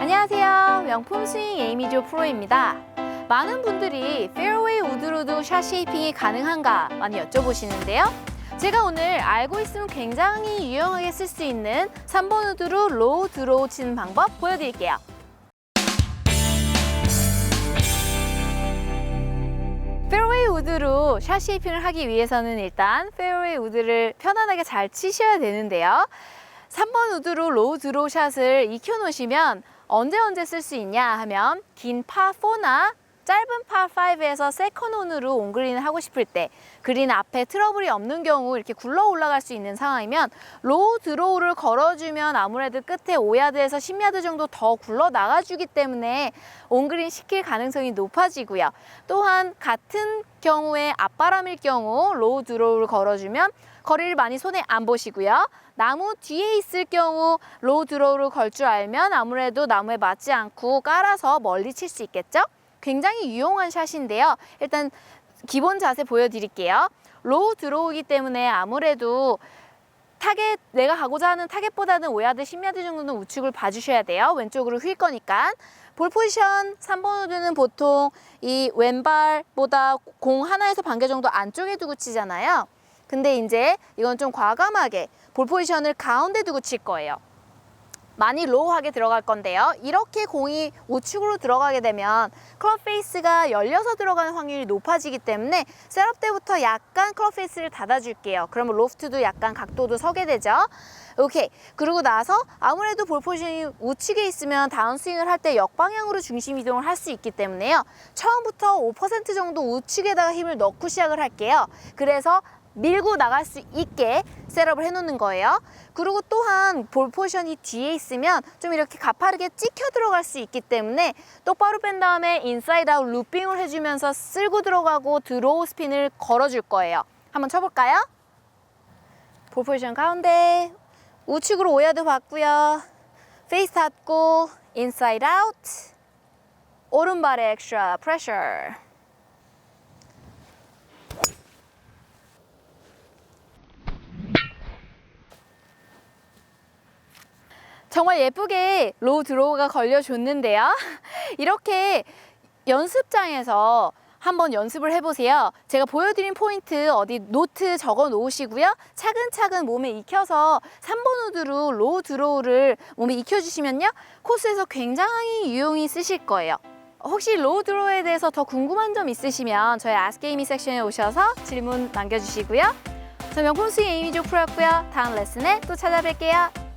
안녕하세요. 명품 스윙 에이미조 프로입니다. 많은 분들이 페어웨이 우드로도 샷 쉐이핑이 가능한가 많이 여쭤보시는데요. 제가 오늘 알고 있으면 굉장히 유용하게 쓸 수 있는 3번 우드로 로우 드로우 치는 방법 보여드릴게요. 페어웨이 우드로 샷 쉐이핑을 하기 위해서는 일단 페어웨이 우드를 편안하게 잘 치셔야 되는데요. 3번 우드로 로우 드로우 샷을 익혀 놓으시면 언제 언제 쓸 수 있냐 하면 긴 파4나 짧은 파5에서 세컨 온으로 온그린을 하고 싶을 때 그린 앞에 트러블이 없는 경우 이렇게 굴러 올라갈 수 있는 상황이면 로우 드로우를 걸어주면 아무래도 끝에 5야드에서 10야드 정도 더 굴러 나가주기 때문에 온그린 시킬 가능성이 높아지고요. 또한 같은 경우에 앞바람일 경우 로우 드로우를 걸어주면 거리를 많이 손에 안 보시고요. 나무 뒤에 있을 경우 로우 드로우를 걸 줄 알면 아무래도 나무에 맞지 않고 깔아서 멀리 칠 수 있겠죠? 굉장히 유용한 샷인데요. 일단 기본 자세 보여드릴게요. 로우 드로우이기 때문에 아무래도 타겟 내가 가고자 하는 타겟보다는 5야드, 10야드 정도는 우측을 봐주셔야 돼요. 왼쪽으로 휠 거니까. 볼 포지션 3번 우드는 보통 이 왼발보다 공 하나에서 반 개 정도 안쪽에 두고 치잖아요. 근데 이제 이건 좀 과감하게 볼 포지션을 가운데 두고 칠 거예요. 많이 로우하게 들어갈 건데요. 이렇게 공이 우측으로 들어가게 되면 클럽 페이스가 열려서 들어가는 확률이 높아지기 때문에 셋업 때부터 약간 클럽 페이스를 닫아줄게요. 그러면 로프트도 약간 각도도 서게 되죠. 오케이. 그리고 나서 아무래도 볼 포지션이 우측에 있으면 다운스윙을 할 때 역방향으로 중심 이동을 할 수 있기 때문에요. 처음부터 5% 정도 우측에다가 힘을 넣고 시작을 할게요. 그래서 밀고 나갈 수 있게 셋업을 해놓는 거예요. 그리고 또한 볼 포지션이 뒤에 있으면 좀 이렇게 가파르게 찍혀 들어갈 수 있기 때문에 똑바로 뺀 다음에 인사이드 아웃 루핑을 해주면서 쓸고 들어가고 드로우 스핀을 걸어줄 거예요. 한번 쳐볼까요? 볼 포지션 가운데 우측으로 5야드 봤고요. 페이스 닫고 인사이드 아웃 오른발에 엑스트라 프레셔 정말 예쁘게 로우 드로우가 걸려줬는데요. 이렇게 연습장에서 한번 연습을 해보세요. 제가 보여드린 포인트 어디 노트 적어 놓으시고요. 차근차근 몸에 익혀서 3번 우드로 로우 드로우를 몸에 익혀주시면요. 코스에서 굉장히 유용히 쓰실 거예요. 혹시 로우 드로우에 대해서 더 궁금한 점 있으시면 저희 아스게이미 섹션에 오셔서 질문 남겨주시고요. 저 명품 스윙 에이미 조 프로였고요. 다음 레슨에 또 찾아뵐게요.